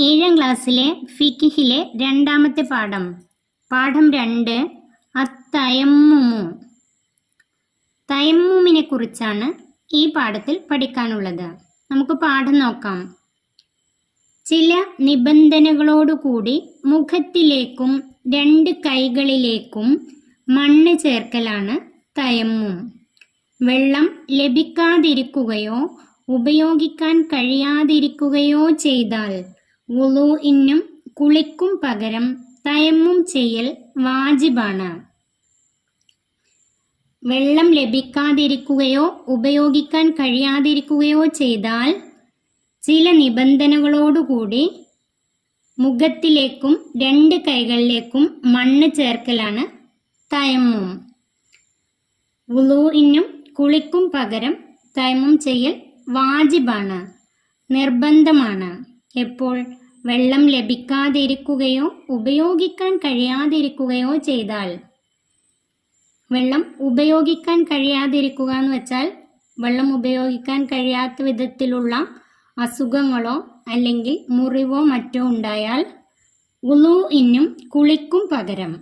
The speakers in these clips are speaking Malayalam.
ഏഴാം ക്ലാസ്സിലെ ഫിക്കിഹിലെ രണ്ടാമത്തെ പാഠം. പാഠം രണ്ട് അത്തയമ്മു തയമ്മുമിനെ കുറിച്ചാണ് ഈ പാഠത്തിൽ പഠിക്കാനുള്ളത്. നമുക്ക് പാഠം നോക്കാം. ചില നിബന്ധനകളോടുകൂടി മുഖത്തിലേക്കും രണ്ട് കൈകളിലേക്കും മണ്ണ് ചേർക്കലാണ് തയമ്മും. വെള്ളം ലഭിക്കാതിരിക്കുകയോ ഉപയോഗിക്കാൻ കഴിയാതിരിക്കുകയോ ചെയ്താൽ വുളൂഇനും കുളിക്കും പകരം തയമ്മും ചെയ്യൽ വാജിബാണ്. വെള്ളം ലഭിക്കാതിരിക്കുകയോ ഉപയോഗിക്കാൻ കഴിയാതിരിക്കുകയോ ചെയ്താൽ ചില നിബന്ധനകളോടുകൂടി മുഖത്തിലേക്കും രണ്ട് കൈകളിലേക്കും മണ്ണ് ചേർക്കലാണ് തയമ്മും. വുളൂഇനും കുളിക്കും പകരം തയമ്മും ചെയ്യൽ വാജിബാണ് നിർബന്ധമാണ്. എപ്പോൾ വെള്ളം ലഭിക്കാതിരിക്കുകയോ ഉപയോഗിക്കാൻ കഴിയാതിരിക്കുകയോ ചെയ്താൽ. വെള്ളം ഉപയോഗിക്കാൻ കഴിയാതിരിക്കുക എന്ന് വെച്ചാൽ വെള്ളം ഉപയോഗിക്കാൻ കഴിയാത്ത വിധത്തിലുള്ള അസുഖങ്ങളോ അല്ലെങ്കിൽ മുറിവോ മറ്റോ ഉണ്ടായാൽ ഉളു ഇന്നും കുളിക്കും പകരം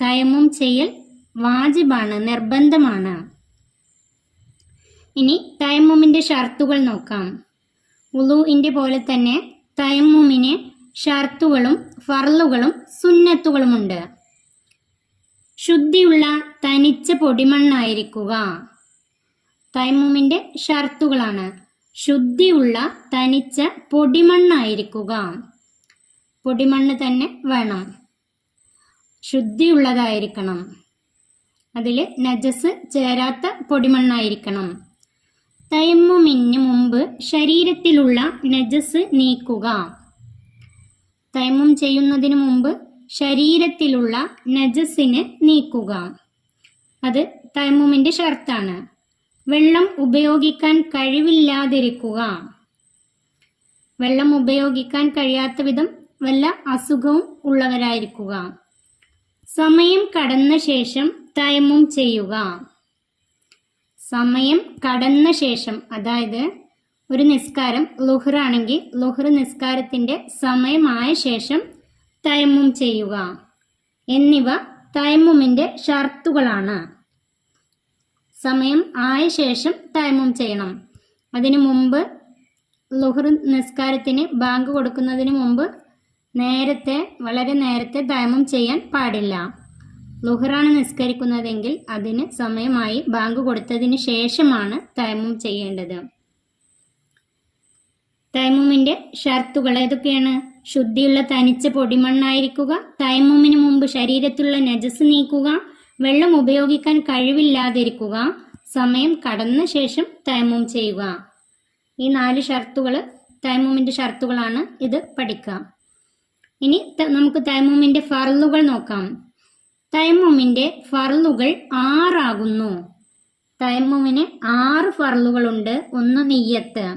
തയമും ചെയ്യൽ വാജിബാണ് നിർബന്ധമാണ്. ഇനി തയമ്മുമിന്റെ ഷർത്തുകൾ നോക്കാം. ഉളുവിന്റെ പോലെ തന്നെ തയമ്മുമിന് ഷർത്തുകളും ഫർളുകളും സുന്നത്തുകളുമുണ്ട്. ശുദ്ധിയുള്ള തനിച്ച പൊടിമണ്ണായിരിക്കുക. തൈമുമിന്റെ ഷർത്തുകളാണ്. ശുദ്ധിയുള്ള തനിച്ച പൊടിമണ്ണായിരിക്കുക. പൊടിമണ്ണ് തന്നെ വേണം. ശുദ്ധിയുള്ളതായിരിക്കണം. അതിൽ നജസ് ചേരാത്ത പൊടിമണ്ണായിരിക്കണം. തയമ്മുമിന് മുമ്പ് ശരീരത്തിലുള്ള നജസ് നീക്കുക. തയമ്മും ചെയ്യുന്നതിന് മുമ്പ് ശരീരത്തിലുള്ള നജസിനെ നീക്കുക. അത് തയമ്മുമിന്റെ ഷർത്താണ്. വെള്ളം ഉപയോഗിക്കാൻ കഴിവില്ലാതിരിക്കുക. വെള്ളം ഉപയോഗിക്കാൻ കഴിയാത്ത വിധം വല്ല അസുഖവും ഉള്ളവരായിരിക്കുക. സമയം കടന്ന ശേഷം തയമ്മും ചെയ്യുക. സമയം കടന്ന ശേഷം അതായത് ഒരു നിസ്കാരം ലുഹറാണെങ്കിൽ ലുഹ്ർ നിസ്കാരത്തിന്റെ സമയമായ ശേഷം തയമ്മും ചെയ്യുക. എന്നിവ തയമ്മുമിന്റെ ഷർത്തുകളാണ്. സമയം ആയ ശേഷം തയമ്മും ചെയ്യണം. അതിനു മുമ്പ് ലുഹർ നിസ്കാരത്തിന് ബാങ്ക് കൊടുക്കുന്നതിന് മുമ്പ് നേരത്തെ വളരെ നേരത്തെ തയമം ചെയ്യാൻ പാടില്ല. ലുഹറാണ് നിസ്കരിക്കുന്നതെങ്കിൽ അതിന് സമയമായി ബാങ്ക് കൊടുത്തതിന് ശേഷമാണ് തയമ്മും ചെയ്യേണ്ടത്. തൈമുമിന്റെ ഷർത്തുകൾ ഏതൊക്കെയാണ്? ശുദ്ധിയുള്ള തനിച്ച പൊടിമണ്ണായിരിക്കുക തൈമുമിന് മുമ്പ് ശരീരത്തിലുള്ള നജസ് നീക്കുക വെള്ളം ഉപയോഗിക്കാൻ കഴിവില്ലാതിരിക്കുക സമയം കടന്ന ശേഷം തൈമും ചെയ്യുക. ഈ നാല് ഷർത്തുകൾ തൈമുമിന്റെ ഷർത്തുകളാണ് ഇത് പഠിക്കാം ഇനി നമുക്ക് തൈമുമിന്റെ ഫറലുകൾ നോക്കാം. തൈമുമിന്റെ ഫർലുകൾ ആറാകുന്നു. തൈമുമിന് ആറ് ഫർലുകളുണ്ട് ഒന്ന് നെയ്യത്ത്.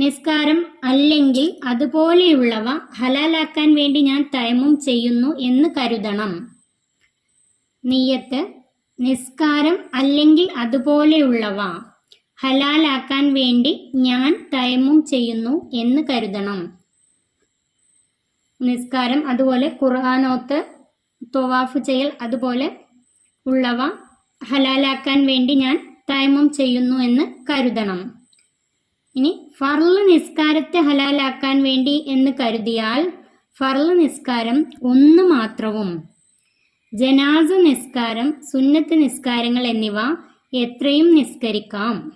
നിസ്കാരം അല്ലെങ്കിൽ അതുപോലെയുള്ളവ ഹലാലാക്കാൻ വേണ്ടി ഞാൻ തൈമും ചെയ്യുന്നു എന്ന് കരുതണം. നെയ്യത്ത് നിസ്കാരം അല്ലെങ്കിൽ അതുപോലെയുള്ളവ ഹലാലാക്കാൻ വേണ്ടി ഞാൻ തയമ്മും ചെയ്യുന്നു എന്ന് കരുതണം. നിസ്കാരം അതുപോലെ ഖുർആാനോത്ത് തൊവാഫ് ചെയ്യൽ അതുപോലെ ഉള്ളവ ഹലാലാക്കാൻ വേണ്ടി ഞാൻ തൈമം ചെയ്യുന്നു എന്ന് കരുതണം. ഇനി ഫർൾ നിസ്കാരത്തെ ഹലാലാക്കാൻ വേണ്ടി എന്ന് കരുതിയാൽ ഫർൾ നിസ്കാരം ഒന്ന് മാത്രവും. ജനാസ നിസ്കാരം സുന്നത്ത് നിസ്കാരങ്ങൾ എന്നിവ എത്രയും നിസ്കരിക്കാം.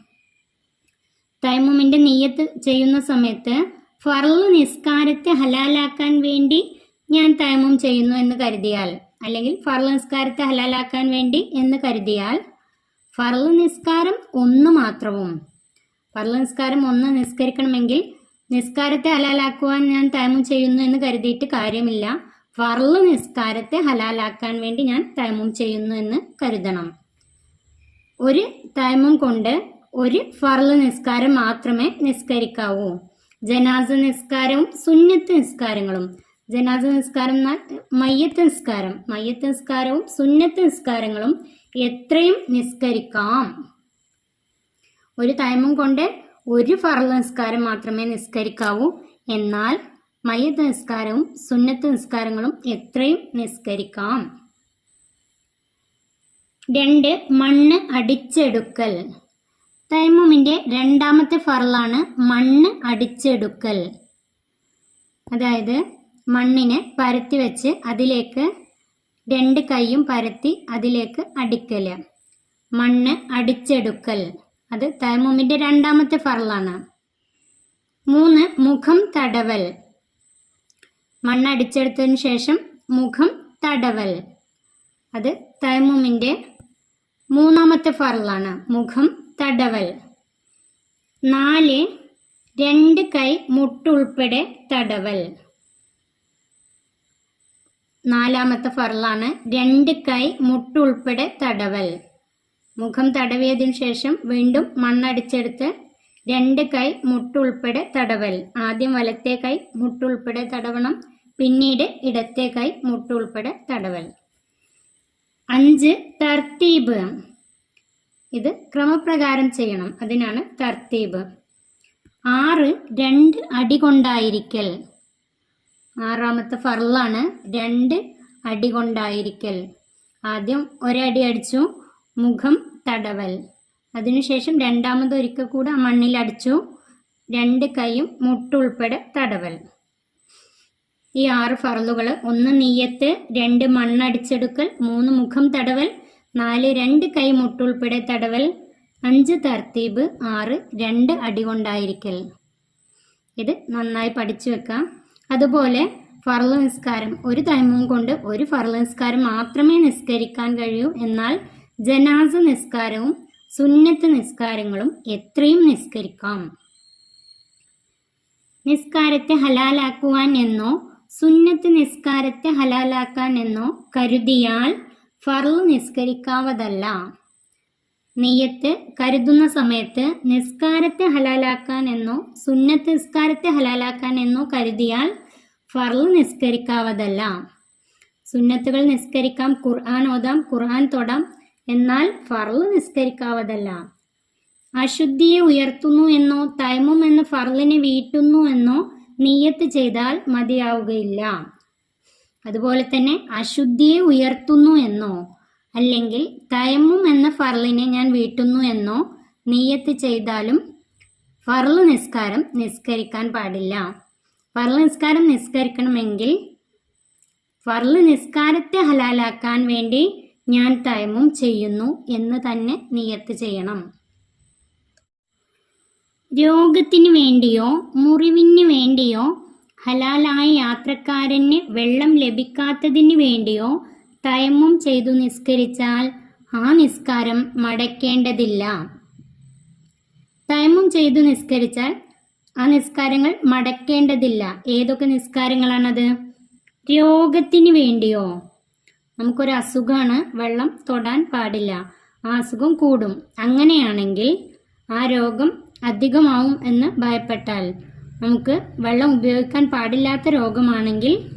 തൈമുമിന്റെ നെയ്യത്ത് ചെയ്യുന്ന സമയത്ത് ഫർൾ നിസ്കാരത്തെ ഹലാലാക്കാൻ വേണ്ടി ഞാൻ തയമം ചെയ്യുന്നു എന്ന് കരുതിയാൽ അല്ലെങ്കിൽ ഫർൾ നിസ്കാരത്തെ ഹലാലാക്കാൻ വേണ്ടി എന്ന് കരുതിയാൽ ഫർൾ നിസ്കാരം ഒന്ന് മാത്രവും. ഫർൾ നിസ്കാരം ഒന്ന് നിസ്കരിക്കണമെങ്കിൽ നിസ്കാരത്തെ ഹലാലാക്കുവാൻ ഞാൻ തയമം ചെയ്യുന്നു എന്ന് കരുതിയിട്ട് കാര്യമില്ല. ഫർൾ നിസ്കാരത്തെ ഹലാലാക്കാൻ വേണ്ടി ഞാൻ തയമം ചെയ്യുന്നു എന്ന് കരുതണം. ഒരു തയമം കൊണ്ട് ഒരു ഫർൾ നിസ്കാരം മാത്രമേ നിസ്കരിക്കാവൂ. ജനാസ നിസ്കാരവും സുന്നത്ത് നിസ്കാരങ്ങളും. ജനാസ നിസ്കാരം എന്നാൽ മയ്യത്ത് നിസ്കാരം മയ്യത്ത് നിസ്കാരവും സുന്നത്ത് നിസ്കാരങ്ങളും എത്രയും നിസ്കരിക്കാം. ഒരു തൈമം കൊണ്ട് ഒരു ഫർൾ നിസ്കാരം മാത്രമേ നിസ്കരിക്കാവൂ. എന്നാൽ മയ്യത്ത് നിസ്കാരവും സുന്നത്ത് നിസ്കാരങ്ങളും എത്രയും നിസ്കരിക്കാം. രണ്ട് മണ്ണ് അടിച്ചെടുക്കൽ. തൈമുമിന്റെ രണ്ടാമത്തെ ഫറലാണ് മണ്ണ് അടിച്ചെടുക്കൽ. അതായത് മണ്ണിനെ പരത്തി വെച്ച് അതിലേക്ക് രണ്ട് കൈയും പരത്തി അതിലേക്ക് അടിക്കൽ മണ്ണ് അടിച്ചെടുക്കൽ. അത് തൈമുമിന്റെ രണ്ടാമത്തെ ഫറലാണ്. മൂന്ന് മുഖം തടവൽ. മണ്ണ് അടിച്ചെടുത്തതിന് ശേഷം മുഖം തടവൽ. അത് തൈമുമിന്റെ മൂന്നാമത്തെ ഫറലാണ്. മുഖം തടവൽ. നാല് രണ്ട് കൈ മുട്ടുൾപ്പെടെ തടവൽ. നാലാമത്തെ ഫറലാണ്. രണ്ട് കൈ മുട്ടുൾപ്പെടെ തടവൽ. മുഖം തടവിയതിനു ശേഷം വീണ്ടും മണ്ണടിച്ചെടുത്ത് രണ്ട് കൈ മുട്ടുൾപ്പെടെ തടവൽ. ആദ്യം വലത്തെ കൈ മുട്ടുൾപ്പെടെ തടവണം പിന്നീട് ഇടത്തെ കൈ മുട്ടുൾപ്പെടെ തടവൽ. അഞ്ച് തർത്തീബ്. ഇത് ക്രമപ്രകാരം ചെയ്യണം. അതിനാണ് തർത്തീബ്. ആറ് രണ്ട് അടി കൊണ്ടായിരിക്കൽ. ആറാമത്തെ ഫറലാണ് രണ്ട് അടി കൊണ്ടായിരിക്കൽ. ആദ്യം ഒരടി അടിച്ചു മുഖം തടവൽ. അതിനുശേഷം രണ്ടാമത് ഒരിക്കൽ കൂടെ മണ്ണിലടിച്ചു രണ്ട് കൈയും മുട്ടുൾപ്പെടെ തടവൽ. ഈ ആറ് ഫറലുകൾ ഒന്ന് നീയത്ത് രണ്ട് മണ്ണടിച്ചെടുക്കൽ മൂന്ന് മുഖം തടവൽ നാല് രണ്ട് കൈ മുട്ടുൾപ്പെടെ തടവൽ അഞ്ച് തർത്തീബ് ആറ് രണ്ട് അടി കൊണ്ടായിരിക്കൽ. ഇത് നന്നായി പഠിച്ചു വെക്കാം. അതുപോലെ ഫർൾ നിസ്കാരം ഒരു തൈമൂം കൊണ്ട് ഒരു ഫർൾ നിസ്കാരം മാത്രമേ നിസ്കരിക്കാൻ കഴിയൂ. എന്നാൽ ജനാസ നിസ്കാരവും സുന്നത്ത് നിസ്കാരങ്ങളും എത്രയും നിസ്കരിക്കാം. നിസ്കാരത്തെ ഹലാലാക്കുവാൻ എന്നോ സുന്നത്ത് നിസ്കാരത്തെ ഹലാലാക്കാൻ എന്നോ കരുതിയാൽ ഫർൾ നിസ്കരിക്കാവതല്ല. നെയ്യത്ത് കരുതുന്ന സമയത്ത് നിസ്കാരത്തെ ഹലാലാക്കാൻ എന്നോ സുന്നത്ത് നിസ്കാരത്തെ ഹലാലാക്കാൻ എന്നോ കരുതിയാൽ ഫർൾ നിസ്കരിക്കാവതല്ല. സുന്നത്തുകൾ നിസ്കരിക്കാം ഖുർആൻ ഓതാം ഖുർആൻ തൊടാം എന്നാൽ ഫർൾ നിസ്കരിക്കാവതല്ല. അശുദ്ധിയെ ഉയർത്തുന്നു എന്നോ തൈമും എന്ന ഫർളിനെ വീട്ടുന്നു എന്നോ നീയത്ത് ചെയ്താൽ മതിയാവുകയില്ല. അതുപോലെ തന്നെ അശുദ്ധിയെ ഉയർത്തുന്നു എന്നോ അല്ലെങ്കിൽ തയമ്മും എന്ന ഫർളിനെ ഞാൻ വീട്ടുന്നു എന്നോ നീയത്ത് ചെയ്താലും ഫർൾ നിസ്കാരം നിസ്കരിക്കാൻ പാടില്ല. ഫർൾ നിസ്കാരം നിസ്കരിക്കണമെങ്കിൽ ഫർൾ നിസ്കാരത്തെ ഹലാലാക്കാൻ വേണ്ടി ഞാൻ തയമും ചെയ്യുന്നു എന്ന് തന്നെ നിയത്ത് ചെയ്യണം. രോഗത്തിന് വേണ്ടിയോ മുറിവിന് വേണ്ടിയോ ഹലാലായ യാത്രക്കാരന് വെള്ളം ലഭിക്കാത്തതിന് വേണ്ടിയോ തയമ്മും ചെയ്തു നിസ്കരിച്ചാൽ ആ നിസ്കാരം മടക്കേണ്ടതില്ല. തയമ്മും ചെയ്തു നിസ്കരിച്ചാൽ ആ നിസ്കാരങ്ങൾ മടക്കേണ്ടതില്ല. ഏതൊക്കെ നിസ്കാരങ്ങളാണത്? രോഗത്തിന് വേണ്ടിയോ? നമുക്കൊരു അസുഖമാണ് വെള്ളം തൊടാൻ പാടില്ല. ആ അസുഖം കൂടും. അങ്ങനെയാണെങ്കിൽ ആ രോഗം അധികമാവും എന്ന് ഭയപ്പെട്ടാൽ നമുക്ക് വെള്ളം ഉപയോഗിക്കാൻ പാടില്ലാത്ത രോഗമാണെങ്കിൽ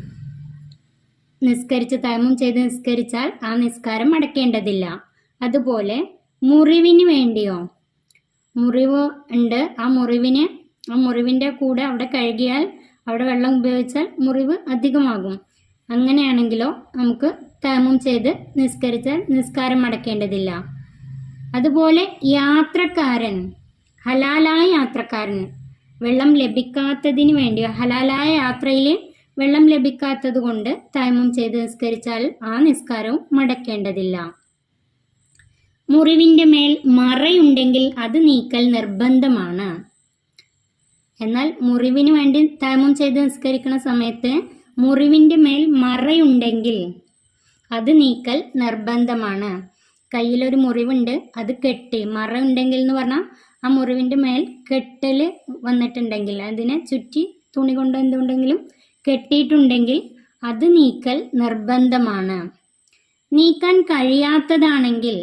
നിസ്കരിച്ച് തയമം ചെയ്ത് നിസ്കരിച്ചാൽ ആ നിസ്കാരം അടക്കേണ്ടതില്ല. അതുപോലെ മുറിവിന് വേണ്ടിയോ? മുറിവ് ഉണ്ട്. ആ മുറിവിന് ആ മുറിവിന്റെ കൂടെ അവിടെ കഴുകിയാൽ അവിടെ വെള്ളം ഉപയോഗിച്ചാൽ മുറിവ് അധികമാകും. അങ്ങനെയാണെങ്കിലോ നമുക്ക് തയമം ചെയ്ത് നിസ്കരിച്ചാൽ നിസ്കാരം അടക്കേണ്ടതില്ല. അതുപോലെ യാത്രക്കാരൻ ഹലാലായ യാത്രക്കാരൻ വെള്ളം ലഭിക്കാത്തതിന് വേണ്ടിയോ? ഹലാലായ യാത്രയിൽ വെള്ളം ലഭിക്കാത്തത് കൊണ്ട് തൈമം ചെയ്ത് നിസ്കരിച്ചാൽ ആ നിസ്കാരവും മടക്കേണ്ടതില്ല. മുറിവിന്റെ മേൽ മറയുണ്ടെങ്കിൽ അത് നീക്കൽ നിർബന്ധമാണ്. എന്നാൽ മുറിവിന് വേണ്ടി തൈമം ചെയ്ത് നിസ്കരിക്കുന്ന സമയത്ത് മുറിവിന്റെ മേൽ മറയുണ്ടെങ്കിൽ അത് നീക്കൽ നിർബന്ധമാണ്. കയ്യിലൊരു മുറിവുണ്ട് അത് കെട്ടി. മറ ഉണ്ടെങ്കിൽ എന്ന് പറഞ്ഞാൽ ആ മുറിവിന്റെ മേൽ കെട്ടൽ വന്നിട്ടുണ്ടെങ്കിൽ അതിനെ ചുറ്റി തുണി കൊണ്ട് എന്തുണ്ടെങ്കിലും കെട്ടിയിട്ടുണ്ടെങ്കിൽ അത് നീക്കൽ നിർബന്ധമാണ്. നീക്കാൻ കഴിയാത്തതാണെങ്കിൽ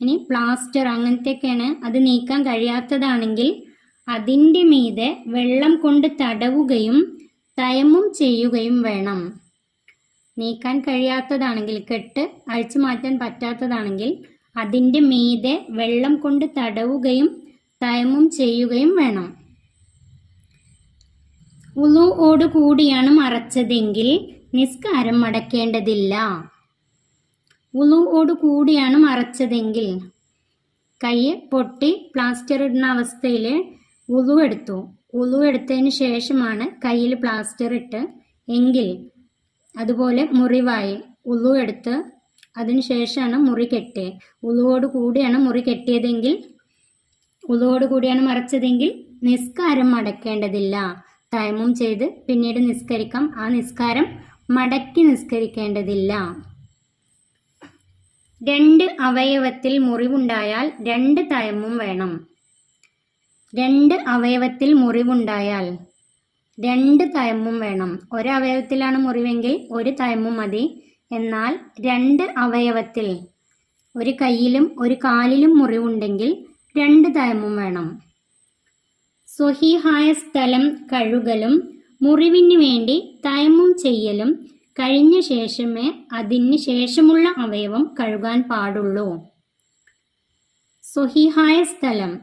ഇനി പ്ലാസ്റ്റർ അങ്ങനത്തെയൊക്കെയാണ് അത് നീക്കാൻ കഴിയാത്തതാണെങ്കിൽ അതിന്റെ മീതെ വെള്ളം കൊണ്ട് തടവുകയും തയമും ചെയ്യുകയും വേണം. നീക്കാൻ കഴിയാത്തതാണെങ്കിൽ കെട്ട് അഴിച്ചു മാറ്റാൻ പറ്റാത്തതാണെങ്കിൽ അതിന്റെ മീതെ വെള്ളം കൊണ്ട് തടവുകയും തയമും ചെയ്യുകയും വേണം. ഉളുവോട് കൂടിയാണ് മറച്ചതെങ്കിൽ നിസ്കാരം മടക്കേണ്ടതില്ല. ഉളുവോട് കൂടിയാണ് മറച്ചതെങ്കിൽ കൈ പൊട്ടി പ്ലാസ്റ്റർ ഇടുന്ന അവസ്ഥയിൽ ഉളു എടുത്തു. ഉളു എടുത്തതിന് ശേഷമാണ് കയ്യിൽ പ്ലാസ്റ്റർ ഇട്ട് എങ്കിൽ അതുപോലെ മുറിവായി ഉളു എടുത്ത് അതിന് ശേഷമാണ് മുറി കെട്ടിയത് ഉളുവോട് കൂടിയാണ് മുറി കെട്ടിയതെങ്കിൽ ഉളുവോട് കൂടിയാണ് മറച്ചതെങ്കിൽ നിസ്കാരം മടക്കേണ്ടതില്ല. തയമം ചെയ്ത് പിന്നീട് നിസ്കരിക്കാം. ആ നിസ്കാരം മടക്കി നിസ്കരിക്കേണ്ടതില്ല. രണ്ട് അവയവത്തിൽ മുറിവുണ്ടായാൽ രണ്ട് തയമ്മും വേണം. രണ്ട് അവയവത്തിൽ മുറിവുണ്ടായാൽ രണ്ട് തയമും വേണം. ഒരവയവത്തിലാണ് മുറിവെങ്കിൽ ഒരു തയമും മതി. എന്നാൽ രണ്ട് അവയവത്തിൽ ഒരു കയ്യിലും ഒരു കാലിലും മുറിവുണ്ടെങ്കിൽ രണ്ട് തയമും വേണം. സ്വഹീഹായ സ്ഥലം കഴുകലും മുറിവിന് വേണ്ടി തയമും ചെയ്യലും കഴിഞ്ഞ ശേഷമേ അതിന് ശേഷമുള്ള അവയവം കഴുകാൻ പാടുള്ളൂ. സ്വഹീഹായ സ്ഥലം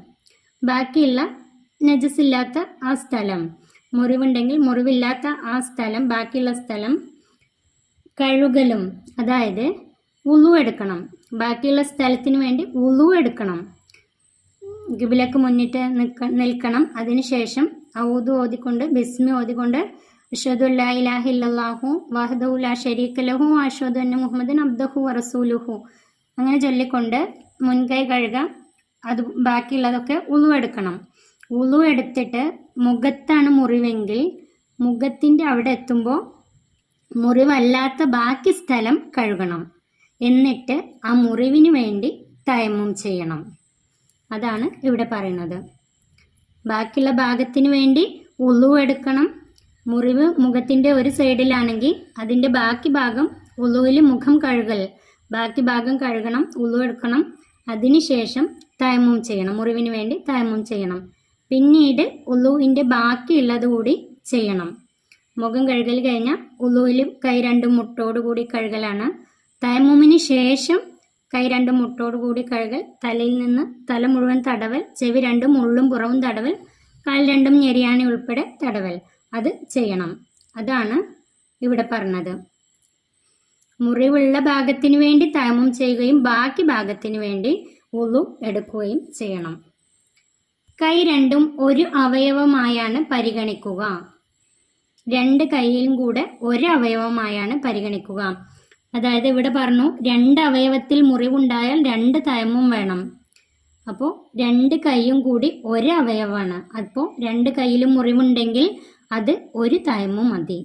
ബാക്കിയുള്ള നജസില്ലാത്ത ആ സ്ഥലം. മുറിവുണ്ടെങ്കിൽ മുറിവില്ലാത്ത ആ സ്ഥലം ബാക്കിയുള്ള സ്ഥലം കഴുകലും. അതായത് ഉളു എടുക്കണം. ബാക്കിയുള്ള സ്ഥലത്തിന് വേണ്ടി ഉളു എടുക്കണം. ഗിബിലക്ക് മുന്നിട്ട് നിൽക്ക നിൽക്കണം. അതിനുശേഷം ഔദു ഓതിക്കൊണ്ട് ബിസ്മി ഓതിക്കൊണ്ട് അഷ്ഹദു അല്ലാ ഇലാഹ ഇല്ലല്ലാഹു വഹദഹു ലാ ശരീക ലഹു അഷ്ഹദു അന്ന മുഹമ്മദിൻ അബ്ദഹു വറസൂലുഹു അങ്ങനെ ചൊല്ലിക്കൊണ്ട് മുൻകൈ കഴുകാം അത് ബാക്കിയുള്ളതൊക്കെ ഉളു എടുക്കണം. ഉളു എടുത്തിട്ട് മുഖത്താണ് മുറിവെങ്കിൽ മുഖത്തിന്റെ അവിടെ എത്തുമ്പോൾ മുറിവല്ലാത്ത ബാക്കി സ്ഥലം കഴുകണം. എന്നിട്ട് ആ മുറിവിന് വേണ്ടി തയമം ചെയ്യണം. അതാണ് ഇവിടെ പറയുന്നത്. ബാക്കിയുള്ള ഭാഗത്തിന് വേണ്ടി ഉളു എടുക്കണം. മുറിവ് മുഖത്തിന്റെ ഒരു സൈഡിലാണെങ്കിൽ അതിന്റെ ബാക്കി ഭാഗം ഉളുവിൽ മുഖം കഴുകൽ. ബാക്കി ഭാഗം കഴുകണം ഉളു എടുക്കണം. അതിനുശേഷം തയമും ചെയ്യണം മുറിവിന് വേണ്ടി തയമും ചെയ്യണം. പിന്നീട് ഉളുവിന്റെ ബാക്കിയുള്ളത് കൂടി ചെയ്യണം. മുഖം കഴുകൽ കഴിഞ്ഞാൽ ഉളുവിൽ കൈ രണ്ടും മുട്ടോടുകൂടി കഴുകലാണ്. തയമ്മുമിന് ശേഷം കൈ രണ്ടും മുട്ടോട് കൂടി കഴുകൽ തലയിൽ നിന്ന് തല മുഴുവൻ തടവൽ ചെവി രണ്ടും ഉള്ളും പുറവും തടവൽ കാൽ രണ്ടും ഞെരിയാണി ഉൾപ്പെടെ തടവൽ. അത് ചെയ്യണം. അതാണ് ഇവിടെ പറഞ്ഞത്. മുറിവുള്ള ഭാഗത്തിന് വേണ്ടി തയമം ചെയ്യുകയും ബാക്കി ഭാഗത്തിന് വേണ്ടി ഉളു എടുക്കുകയും ചെയ്യണം. കൈ രണ്ടും ഒരു അവയവമായാണ് പരിഗണിക്കുക. രണ്ട് കൈയിലും കൂടെ ഒരു പരിഗണിക്കുക. അതായത് ഇവിടെ പറഞ്ഞു രണ്ട് അവയവത്തിൽ മുറിവുണ്ടായാൽ രണ്ട് തയമ്മും വേണം. അപ്പോൾ രണ്ട് കൈയും കൂടി ഒരു അവയവമാണ്. അപ്പോൾ രണ്ട് കൈയിലും മുറിവുണ്ടെങ്കിൽ അത് ഒരു തയമ്മും മതി.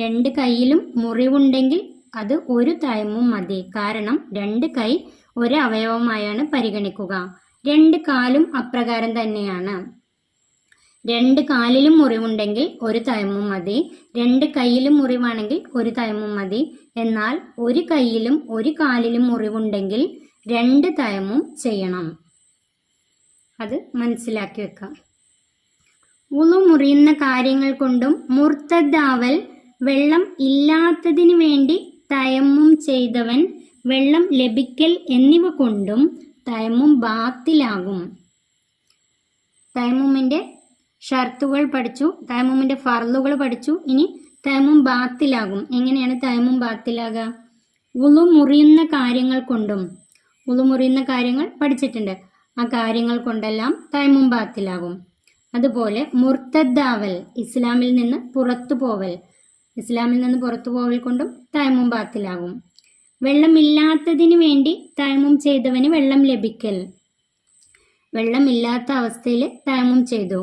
രണ്ട് കൈയിലും മുറിവുണ്ടെങ്കിൽ അത് ഒരു തയമ്മും മതി. കാരണം രണ്ട് കൈ ഒരു അവയവമായാണ് പരിഗണിക്കുക. രണ്ട് കാലും അപ്രകാരം തന്നെയാണ്. രണ്ട് കാലിലും മുറിവുണ്ടെങ്കിൽ ഒരു തൈമും മതി. രണ്ട് കൈയിലും മുറിവാണെങ്കിൽ ഒരു തൈമും മതി. എന്നാൽ ഒരു കൈയിലും ഒരു കാലിലും മുറിവുണ്ടെങ്കിൽ രണ്ട് തൈമും ചെയ്യണം. അത് മനസ്സിലാക്കി വെക്കാം. ഉളു മുറിയുന്ന കാര്യങ്ങൾ കൊണ്ടും മുർത്തദ്ദാവൽ വെള്ളം ഇല്ലാത്തതിന് വേണ്ടി തയമ്മും ചെയ്തവൻ വെള്ളം ലഭിക്കൽ എന്നിവ കൊണ്ടും തയമ്മും ബാത്തിലാകും. തയമ്മുമിന്റെ ഷർത്തുകൾ പഠിച്ചു തയമുമിന്റെ ഫർലുകൾ പഠിച്ചു. ഇനി തയമും ബാത്തിലാകും. എങ്ങനെയാണ് തയമും ബാത്തിലാകുക? ഉളു മുറിയുന്ന കാര്യങ്ങൾ കൊണ്ടും ഉളു മുറിയുന്ന കാര്യങ്ങൾ പഠിച്ചിട്ടുണ്ട്. ആ കാര്യങ്ങൾ കൊണ്ടെല്ലാം തയമും ബാത്തിലാകും. അതുപോലെ മുർത്തദ്ദാവൽ ഇസ്ലാമിൽ നിന്ന് പുറത്തു പോവൽ ഇസ്ലാമിൽ നിന്ന് പുറത്തു പോവൽ കൊണ്ടും തയമും ബാത്തിലാകും. വെള്ളമില്ലാത്തതിന് വേണ്ടി തയമും ചെയ്തവന് വെള്ളം ലഭിക്കൽ. വെള്ളമില്ലാത്ത അവസ്ഥയിൽ തയമും ചെയ്തു.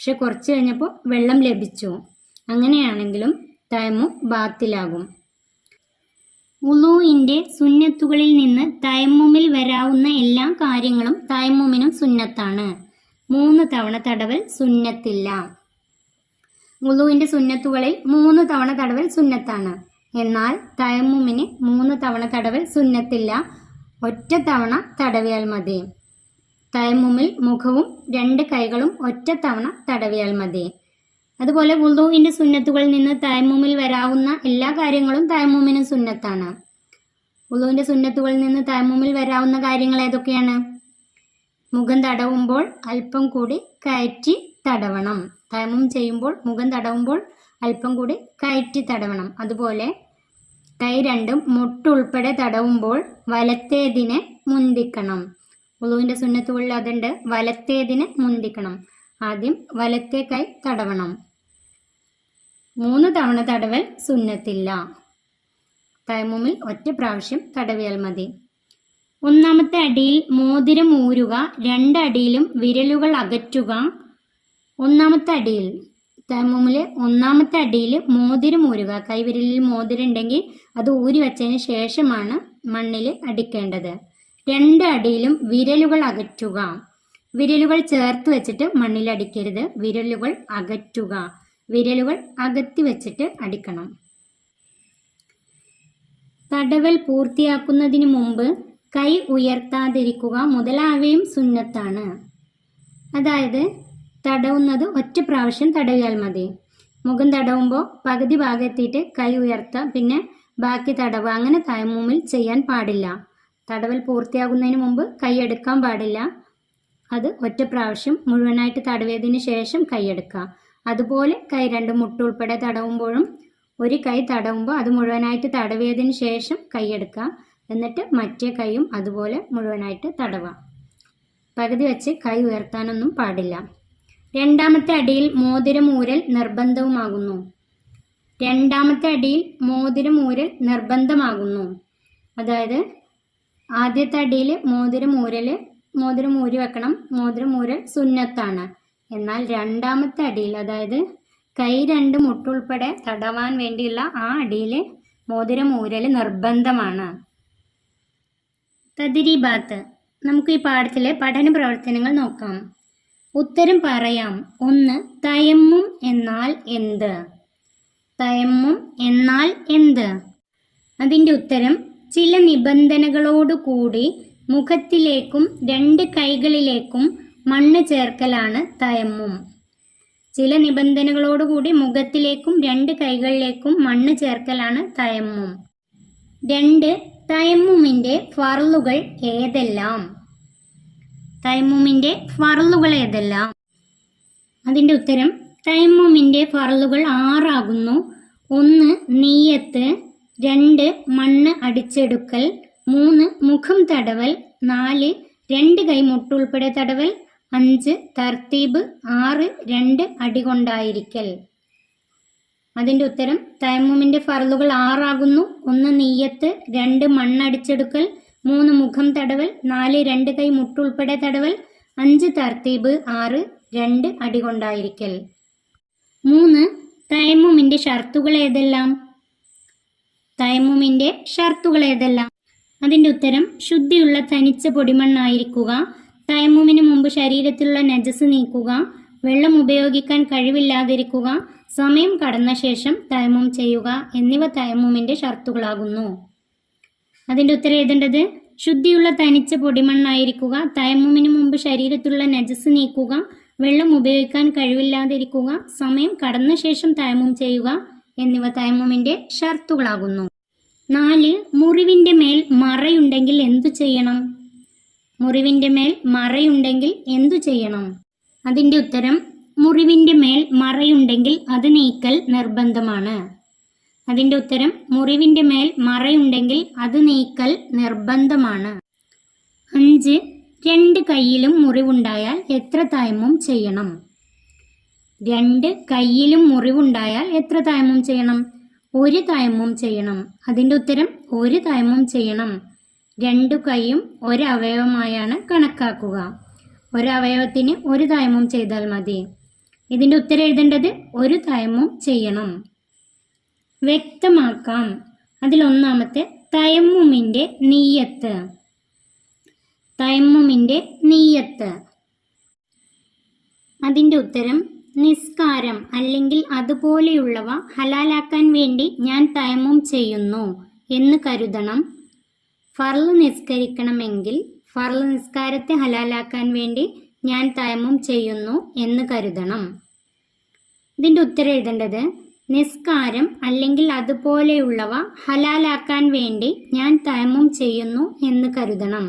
പക്ഷെ കുറച്ച് കഴിഞ്ഞപ്പോൾ വെള്ളം ലഭിച്ചു. അങ്ങനെയാണെങ്കിലും തയമു ബാത്തിലാകും. ഉളുവിന്റെ സുന്നത്തുകളിൽ നിന്ന് തയമ്മുമിൽ വരാവുന്ന എല്ലാ കാര്യങ്ങളും തയമ്മുമിനും സുന്നത്താണ്. മൂന്ന് തവണ തടവൽ സുന്നത്തില്ല. ഉളുവിന്റെ സുന്നത്തുകളിൽ മൂന്ന് തവണ തടവൽ സുന്നത്താണ്. എന്നാൽ തയമ്മുമിന് മൂന്ന് തവണ തടവൽ സുന്നത്തില്ല. ഒറ്റ തവണ തടവിയാൽ മതി. തയമ്മുമിൽ മുഖവും രണ്ട് കൈകളും ഒറ്റത്തവണ തടവിയാൽ മതി. അതുപോലെ വുളുവിന്റെ സുന്നത്തുകളിൽ നിന്ന് തയമുമിൽ വരാവുന്ന എല്ലാ കാര്യങ്ങളും തയമുമിന് സുന്നത്താണ്. വുളുവിന്റെ സുന്നത്തുകളിൽ നിന്ന് തയമുമിൽ വരാവുന്ന കാര്യങ്ങൾ ഏതൊക്കെയാണ്? മുഖം തടവുമ്പോൾ അല്പം കൂടി കയറ്റി തടവണം. തയമും ചെയ്യുമ്പോൾ മുഖം തടവുമ്പോൾ അല്പം കൂടി കയറ്റി തടവണം. അതുപോലെ കൈ രണ്ടും മുട്ടുൾപ്പെടെ തടവുമ്പോൾ വലത്തേതിനെ മുന്തിക്കണം. ഉളുവിന്റെ സുന്നത്തുകളിൽ അതുണ്ട്. വലത്തേതിന് മുന്തിക്കണം. ആദ്യം വലത്തേ കൈ തടവണം. മൂന്ന് തവണ തടവൽ സുന്നത്തില്ല. തൈമുമിൽ ഒറ്റ പ്രാവശ്യം തടവിയാൽ മതി. ഒന്നാമത്തെ അടിയിൽ മോതിരം ഊരുക രണ്ടടിയിലും വിരലുകൾ അകറ്റുക. ഒന്നാമത്തെ അടിയിൽ തൈമുമിൽ ഒന്നാമത്തെ അടിയിൽ മോതിരം ഊരുക. കൈവിരലിൽ മോതിരം ഉണ്ടെങ്കിൽ അത് ഊരി വച്ചതിന് ശേഷമാണ് മണ്ണിൽ അടിക്കേണ്ടത്. രണ്ട് അടിയിലും വിരലുകൾ അകറ്റുക. വിരലുകൾ ചേർത്ത് വെച്ചിട്ട് മണ്ണിൽ അടിക്കരുത് വിരലുകൾ അകറ്റുക. വിരലുകൾ അകത്തി വെച്ചിട്ട് അടിക്കണം. തടവൽ പൂർത്തിയാക്കുന്നതിന് മുമ്പ് കൈ ഉയർത്താതിരിക്കുക മുതലാവയും സുന്നത്താണ്. അതായത് തടവുന്നത് ഒറ്റ പ്രാവശ്യം തടവിയാൽ മതി. മുഖം തടവുമ്പോൾ പകുതി ഭാഗം കൈ ഉയർത്താം. പിന്നെ ബാക്കി തടവുക അങ്ങനെ തായ്മൂമിൽ ചെയ്യാൻ പാടില്ല. തടവൽ പൂർത്തിയാകുന്നതിന് മുമ്പ് കൈയെടുക്കാൻ പാടില്ല. അത് ഒറ്റ പ്രാവശ്യം മുഴുവനായിട്ട് തടവിയതിന് ശേഷം കൈയെടുക്കുക. അതുപോലെ കൈ രണ്ട് മുട്ടുൾപ്പെടെ തടവുമ്പോഴും ഒരു കൈ തടവുമ്പോൾ അത് മുഴുവനായിട്ട് തടവിയതിന് ശേഷം കൈയെടുക്കുക. എന്നിട്ട് മറ്റേ കൈയും അതുപോലെ മുഴുവനായിട്ട് തടവുക. പകുതി വെച്ച് കൈ ഉയർത്താനൊന്നും പാടില്ല. രണ്ടാമത്തെ അടിയിൽ മോതിരം ഊരൽ നിർബന്ധവുമാകുന്നു. രണ്ടാമത്തെ അടിയിൽ മോതിരം ഊരൽ നിർബന്ധമാകുന്നു. അതായത് ആദ്യത്തെ അടിയിൽ മോതിരം ഊരൽ മോതിരം ഊരി വെക്കണം മോതിരം ഊരൽ സുന്നത്താണ്. എന്നാൽ രണ്ടാമത്തെ അടിയിൽ അതായത് കൈ രണ്ട് മുട്ടുൾപ്പെടെ തടവാൻ വേണ്ടിയുള്ള ആ അടിയിൽ മോതിരം ഊരൽ നിർബന്ധമാണ്. തദിരിബാത്ത്. നമുക്ക് ഈ പാഠത്തിലെ പഠന പ്രവർത്തനങ്ങൾ നോക്കാം. ഉത്തരം പറയാം. ഒന്ന് തയമ്മും എന്നാൽ എന്ത്? തയമ്മും എന്നാൽ എന്ത്? അതിന്റെ ഉത്തരം ചില നിബന്ധനകളോടുകൂടി മുഖത്തിലേക്കും രണ്ട് കൈകളിലേക്കും മണ്ണ് ചേർക്കലാണ് തയമ്മും. ചില നിബന്ധനകളോടുകൂടി മുഖത്തിലേക്കും രണ്ട് കൈകളിലേക്കും മണ്ണ് ചേർക്കലാണ് തയമ്മും. രണ്ട് തയമ്മുമിന്റെ ഫറലുകൾ ഏതെല്ലാം? തയമ്മുമിന്റെ ഫറലുകൾ ഏതെല്ലാം? അതിന്റെ ഉത്തരം തയമ്മുമിന്റെ ഫറലുകൾ ആറാകുന്നു. ഒന്ന് നീയത്ത് രണ്ട് മണ്ണ് അടിച്ചെടുക്കൽ മൂന്ന് മുഖം തടവൽ നാല് രണ്ട് കൈമുട്ട് ഉൾപ്പെടെ തടവൽ അഞ്ച് തർത്തീബ് ആറ് രണ്ട് അടി കൊണ്ടായിരിക്കൽ. അതിന്റെ ഉത്തരം തയമ്മുമിന്റെ ഫറലുകൾ ആറാകുന്നു ഒന്ന് നീയത്ത് രണ്ട് മണ്ണടിച്ചെടുക്കൽ മൂന്ന് മുഖം തടവൽ നാല് രണ്ട് കൈ മുട്ടുൾപ്പെടെ തടവൽ അഞ്ച് തർത്തീബ് ആറ് രണ്ട് അടി കൊണ്ടായിരിക്കൽ. മൂന്ന് തയമ്മുമിന്റെ ഷർത്തുകൾ ഏതെല്ലാം? തയമ്മുമിന്റെ ഷർത്തുകൾ ഏതെല്ലാം? അതിന്റെ ഉത്തരം ശുദ്ധിയുള്ള തനിച്ച പൊടിമണ്ണായിരിക്കുക തയമുമിന് മുമ്പ് ശരീരത്തിലുള്ള നജസ് നീക്കുക വെള്ളം ഉപയോഗിക്കാൻ കഴിവില്ലാതിരിക്കുക സമയം കടന്ന ശേഷം തയമും ചെയ്യുക എന്നിവ തയമ്മുമിന്റെ ഷർത്തുകളാകുന്നു. അതിന്റെ ഉത്തരം എഴുതേണ്ടത് ശുദ്ധിയുള്ള തനിച്ച പൊടിമണ്ണായിരിക്കുക തയമുമിന് മുമ്പ് ശരീരത്തിലുള്ള നജസ് നീക്കുക വെള്ളം ഉപയോഗിക്കാൻ കഴിവില്ലാതിരിക്കുക സമയം കടന്ന ശേഷം തയമും ചെയ്യുക എന്നിവ തയമ്മുമിന്റെ ഷർത്തുകളാകുന്നു. നാല് മുറിവിന്റെ മേൽ മറയുണ്ടെങ്കിൽ എന്തു ചെയ്യണം? മുറിവിന്റെ മേൽ മറയുണ്ടെങ്കിൽ എന്തു ചെയ്യണം? അതിന്റെ ഉത്തരം മുറിവിന്റെ മേൽ മറയുണ്ടെങ്കിൽ അത് നീക്കൽ നിർബന്ധമാണ്. അതിന്റെ ഉത്തരം മുറിവിന്റെ മേൽ മറയുണ്ടെങ്കിൽ അത് നീക്കൽ നിർബന്ധമാണ്. അഞ്ച് രണ്ട് കൈയിലും മുറിവുണ്ടായാൽ എത്ര തായ്മം ചെയ്യണം? രണ്ട് കയ്യിലും മുറിവുണ്ടായാൽ എത്ര തയമ്മും ചെയ്യണം? ഒരു തയമ്മും ചെയ്യണം. അതിന്റെ ഉത്തരം ഒരു തയമ്മും ചെയ്യണം. രണ്ടു കൈയും ഒരവയവമായാണ് കണക്കാക്കുക. ഒരവയവത്തിന് ഒരു തയമ്മും ചെയ്താൽ മതി. ഇതിന്റെ ഉത്തരം എഴുതേണ്ടത് ഒരു തയമ്മും ചെയ്യണം. വ്യക്തമാക്കാം. അതിലൊന്നാമത്തെ തയമ്മുമിന്റെ നീയത്ത്. തയമ്മുമിന്റെ നീയത്ത്. അതിന്റെ ഉത്തരം നിസ്കാരം അല്ലെങ്കിൽ അതുപോലെയുള്ളവ ഹലാലാക്കാൻ വേണ്ടി ഞാൻ തയമം ചെയ്യുന്നു എന്ന് കരുതണം. ഫർൾ നിസ്കരിക്കണമെങ്കിൽ ഫർൾ നിസ്കാരത്തെ ഹലാലാക്കാൻ വേണ്ടി ഞാൻ തയമം ചെയ്യുന്നു എന്ന് കരുതണം. ഇതിന്റെ ഉത്തരം എഴുതേണ്ടത് നിസ്കാരം അല്ലെങ്കിൽ അതുപോലെയുള്ളവ ഹലാലാക്കാൻ വേണ്ടി ഞാൻ തയമം ചെയ്യുന്നു എന്ന് കരുതണം.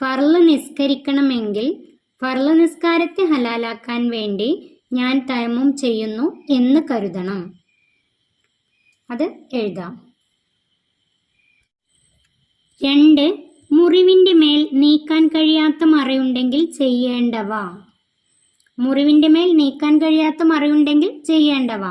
ഫർൾ നിസ്കരിക്കണമെങ്കിൽ ഫർൾ നിസ്കാരത്തെ ഹലാലാക്കാൻ വേണ്ടി ഞാൻ തയമം ചെയ്യുന്നു എന്ന് കരുതണം. അത് എഴുതാം. രണ്ട് മുറിവിന്റെ മേൽ നീക്കാൻ കഴിയാത്ത മറയുണ്ടെങ്കിൽ ചെയ്യേണ്ടവ. മുറിവിന്റെ മേൽ നീക്കാൻ കഴിയാത്ത മറയുണ്ടെങ്കിൽ ചെയ്യേണ്ടവ.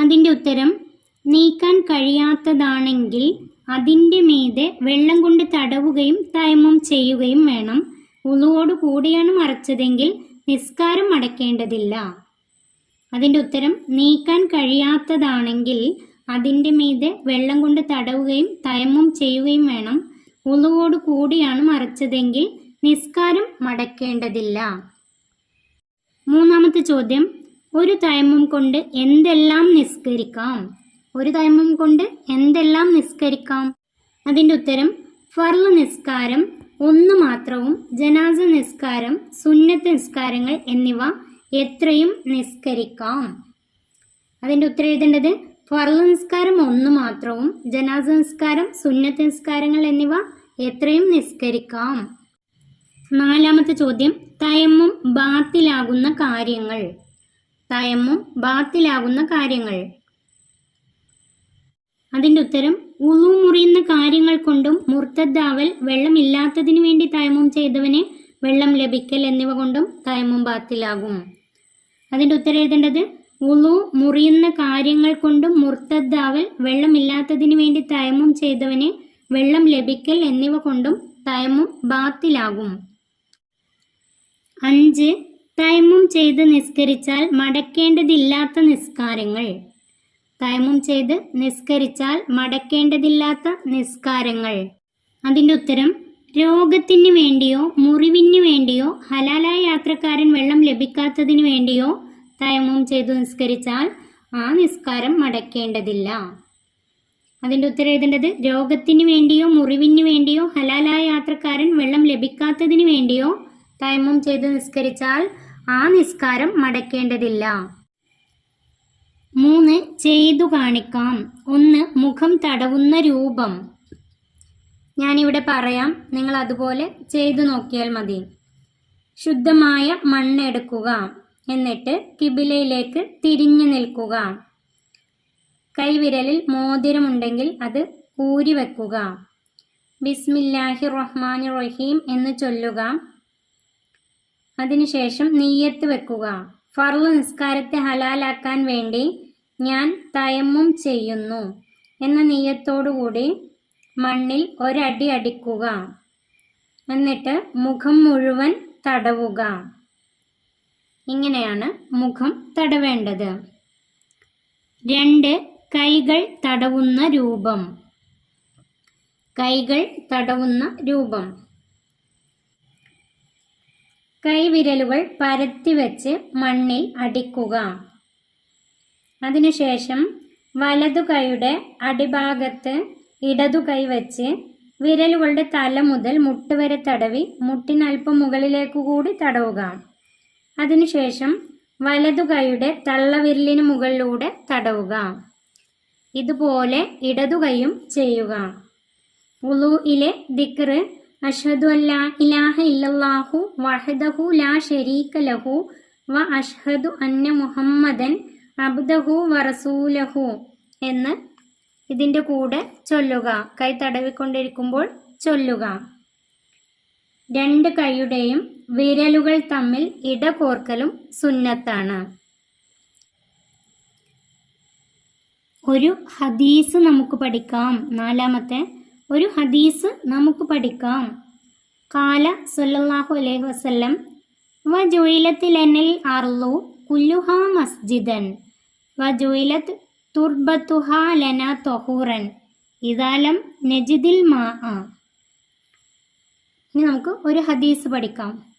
അതിന്റെ ഉത്തരം നീക്കാൻ കഴിയാത്തതാണെങ്കിൽ അതിന്റെ മീതെ വെള്ളം കൊണ്ട് തടവുകയും തയമം ചെയ്യുകയും വേണം. ഉളുവോട് കൂടിയാണ് മറച്ചതെങ്കിൽ നിസ്കാരം അടയ്ക്കേണ്ടതില്ല അതിന്റെ ഉത്തരം നീക്കാൻ കഴിയാത്തതാണെങ്കിൽ അതിന്റെ മീതെ വെള്ളം കൊണ്ട് തടവുകയും തയമ്മം ചെയ്യുകയും വേണം. ഉളുവോട് കൂടിയാണ് മറച്ചതെങ്കിൽ നിസ്കാരം മടക്കേണ്ടതില്ല. മൂന്നാമത്തെ ചോദ്യം ഒരു തയമ്മം കൊണ്ട് എന്തെല്ലാം നിസ്കരിക്കാം? ഒരു തയമ്മം കൊണ്ട് എന്തെല്ലാം നിസ്കരിക്കാം? അതിന്റെ ഉത്തരം ഫർൾ നിസ്കാരം ഒന്ന് മാത്രവും ജനാസ നിസ്കാരം സുന്നത്ത് നിസ്കാരങ്ങൾ എന്നിവ എത്രയും നിസ്കരിക്കാം. അതിന്റെ ഉത്തരം എഴുതേണ്ടത് ഫർൾ നിസ്കാരം ഒന്ന് മാത്രവും ജനാസ നിസ്കാരം സുന്നത്ത് നിസ്കാരങ്ങൾ എന്നിവ എത്രയും നിസ്കരിക്കാം. നാലാമത്തെ ചോദ്യം തയമ്മും ബാത്തിലാകുന്ന കാര്യങ്ങൾ. തയമ്മും ബാത്തിലാകുന്ന കാര്യങ്ങൾ. അതിന്റെ ഉത്തരം ഉളു മുറിയുന്ന കാര്യങ്ങൾ കൊണ്ടും മുർത്തദ്ദാവൽ വെള്ളമില്ലാത്തതിനു വേണ്ടി തയമം ചെയ്തവന് വെള്ളം ലഭിക്കൽ എന്നിവ കൊണ്ടും തയമം ബാത്തിലാകും. അതിന്റെ ഉത്തരം എഴുതേണ്ടത് ഉളു മുറിയുന്ന കാര്യങ്ങൾ കൊണ്ടും മുർത്തദ്ദാവൽ വെള്ളമില്ലാത്തതിനു വേണ്ടി തയമം ചെയ്തവന് വെള്ളം ലഭിക്കൽ എന്നിവ കൊണ്ടും തയമം ബാത്തിലാകും. അഞ്ച് തയമം ചെയ്ത് നിസ്കരിച്ചാൽ മടക്കേണ്ടതില്ലാത്ത നിസ്കാരങ്ങൾ. തയമ്മും ചെയ്ത് നിസ്കരിച്ചാൽ മടക്കേണ്ടതില്ലാത്ത നിസ്കാരങ്ങൾ അതിന്റെ ഉത്തരം രോഗത്തിന് വേണ്ടിയോ മുറിവിന് വേണ്ടിയോ ഹലാലായ യാത്രക്കാരൻ വെള്ളം ലഭിക്കാത്തതിന് വേണ്ടിയോ തയമം ചെയ്തു നിസ്കരിച്ചാൽ ആ നിസ്കാരം മടക്കേണ്ടതില്ല അതിന്റെ ഉത്തരം എഴുതേണ്ടത് രോഗത്തിന് വേണ്ടിയോ മുറിവിന് വേണ്ടിയോ ഹലാലായ യാത്രക്കാരൻ വെള്ളം ലഭിക്കാത്തതിന് വേണ്ടിയോ തയമം ചെയ്തു നിസ്കരിച്ചാൽ ആ നിസ്കാരം മടക്കേണ്ടതില്ല മൂന്ന് ചെയ്തു കാണിക്കാം. ഒന്ന് മുഖം തടവുന്ന രൂപം. ഞാനിവിടെ പറയാം. നിങ്ങൾ അതുപോലെ ചെയ്തു നോക്കിയാൽ മതി. ശുദ്ധമായ മണ്ണ് എടുക്കുക. എന്നിട്ട് കിബിലയിലേക്ക് തിരിഞ്ഞു നിൽക്കുക. കൈവിരലിൽ മോതിരമുണ്ടെങ്കിൽ അത് ഊരി വെക്കുക. ബിസ്മില്ലാഹി റഹ്മാൻ റഹീം എന്ന് ചൊല്ലുക. അതിനുശേഷം നെയ്യത്ത് വെക്കുക. ഫർൾ നിസ്കാരത്തെ ഹലാലാക്കാൻ വേണ്ടി ഞാൻ തയമ്മും ചെയ്യുന്നു എന്ന നെയ്യത്തോടുകൂടി മണ്ണിൽ ഒരടി അടിക്കുക. എന്നിട്ട് മുഖം മുഴുവൻ തടവുക. ഇങ്ങനെയാണ് മുഖം തടവേണ്ടത്. രണ്ട് കൈകൾ തടവുന്ന രൂപം. കൈകൾ തടവുന്ന രൂപം. കൈവിരലുകൾ പരത്തി വെച്ച് മണ്ണിൽ അടിക്കുക. അതിനുശേഷം വലതു കൈയുടെ അടിഭാഗത്ത് ഇടതു കൈ വെച്ച് വിരലുകളുടെ തല മുതൽ മുട്ട് വരെ തടവി മുട്ടിനൽപ്പം മുകളിലേക്ക് കൂടി തടവുക. അതിനുശേഷം വലതു കൈയുടെ തള്ളവിരലിന് മുകളിലൂടെ തടവുക. ഇതുപോലെ ഇടതു കൈയും ചെയ്യുക. ഉളുയിലെ ദിക്റ് അഷ്ഹദു അല്ലാ ഇലാഹ ഇല്ലാഹു വഹദഹു ലാ ഷരീക ലഹു വ അഷ്ഹദു അന്ന മുഹമ്മദൻ അബ്ദഹു വറസൂലഹു എന്ന് ഇതിന്റെ കൂടെ ചൊല്ലുക. കൈ തടവിക്കൊണ്ടിരിക്കുമ്പോൾ ചൊല്ലുക. രണ്ട് കൈയുടെയും വിരലുകൾ തമ്മിൽ ഇടകോർക്കലും സുന്നത്താണ്. ഒരു ഹദീസ് നമുക്ക് പഠിക്കാം. നാലാമത്തെ ഒരു ഹദീസ് നമുക്ക് പഠിക്കാം. കാല സുല്ലാഹു അലൈഹി വസ്ലം വ ജുയിലത്തിലെന്നിൽ അർലു കുല്ലുഹ മസ്ജിദൻ. വ ജുയിലത്ത് തുർബത്തുഹ ലന തൊഹൂറൻ. ഇതാലം നജിദിൽ മാ ഇനി നമുക്ക് ഒരു ഹദീസ് പഠിക്കാം.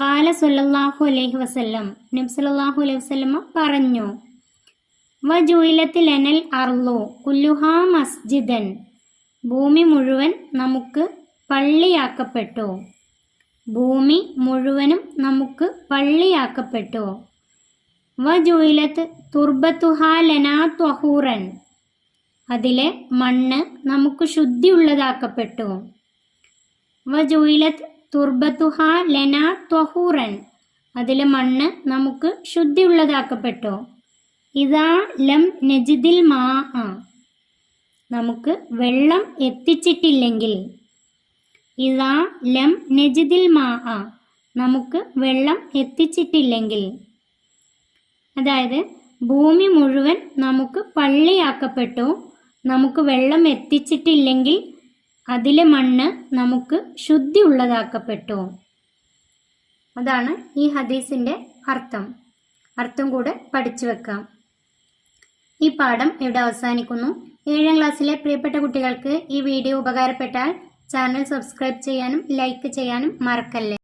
കാല സുല്ലാഹു അലൈഹി വസ്ല്ലം. നബി സല്ലല്ലാഹു അലൈഹി വസ്ലമ പറഞ്ഞു വജുയിലത്തിൽ ലനൽ അർലു കുല്ലുഹാ മസ്ജിദൻ. ഭൂമി മുഴുവൻ നമുക്ക് പള്ളിയാക്കപ്പെട്ടു. ഭൂമി മുഴുവനും നമുക്ക് പള്ളിയാക്കപ്പെട്ടു? വജുയിലത്ത് തുർബത്തുഹാലനാ ത്വഹൂറൻ. അതിലെ മണ്ണ് നമുക്ക് ശുദ്ധിയുള്ളതാക്കപ്പെട്ടു? വജുയിലത്ത് തുർബത്തുഹാ ലനാ ത്വഹൂറൻ. അതിലെ മണ്ണ് നമുക്ക് ശുദ്ധിയുള്ളതാക്കപ്പെട്ടു? ഇതാ ലം നജിദിൽ മാ. നമുക്ക് വെള്ളം എത്തിച്ചിട്ടില്ലെങ്കിൽ ഇതാ ലം നജിദിൽ മാ ആ. നമുക്ക് വെള്ളം എത്തിച്ചിട്ടില്ലെങ്കിൽ. അതായത് ഭൂമി മുഴുവൻ നമുക്ക് പള്ളിയാക്കപ്പെട്ടു. നമുക്ക് വെള്ളം എത്തിച്ചിട്ടില്ലെങ്കിൽ അതിലെ മണ്ണ് നമുക്ക് ശുദ്ധി ഉള്ളതാക്കപ്പെട്ടു. അതാണ് ഈ ഹദീസിന്റെ അർത്ഥം. അർത്ഥം കൂടെ പഠിച്ചു വെക്കാം. ഈ പാഠം ഇവിടെ അവസാനിക്കുന്നു. ഏഴാം ക്ലാസ്സിലെ പ്രിയപ്പെട്ട കുട്ടികൾക്ക് ഈ വീഡിയോ ഉപകാരപ്പെട്ടാൽ ചാനൽ സബ്സ്ക്രൈബ് ചെയ്യാനും ലൈക്ക് ചെയ്യാനും മറക്കല്ലേ?